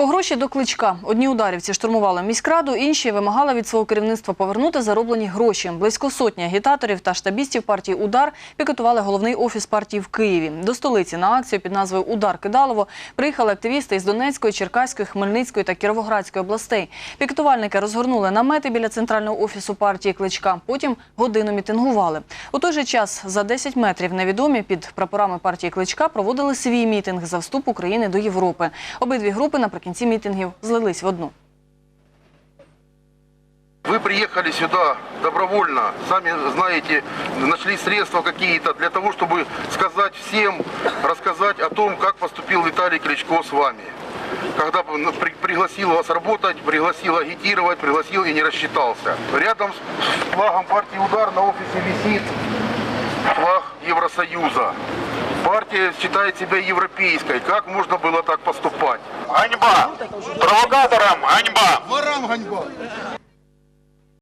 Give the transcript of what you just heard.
По гроші до кличка. Одні ударівці штурмували міськраду, інші вимагали від свого керівництва повернути зароблені гроші. Близько сотні агітаторів та штабістів партії Удар пікетували головний офіс партії в Києві. До столиці на акцію під назвою Удар Кидалово приїхали активісти із Донецької, Черкаської, Хмельницької та Кіровоградської областей. Пікетувальники розгорнули намети біля центрального офісу партії Кличка. Потім годину мітингували. У той же час за 10 метрів невідомі під прапорами партії Кличка проводили свій мітинг за вступ України до Європи. Обидві групи наприкінці мітингів злились в одну. Вы приехали сюда добровольно, сами знаете, нашли средства какие-то для того, чтобы сказать всем, рассказать о том, как поступил Виталий Кличко с вами. Когда ну, при- пригласил вас работать, пригласил агитировать, пригласил и не рассчитался. Рядом с флагом партии «Удар» на офисе висит флаг Евросоюза. Партия считает себя европейской. Как можно было так поступать? Ганьба! Провокаторам ганьба! Ворам ганьба!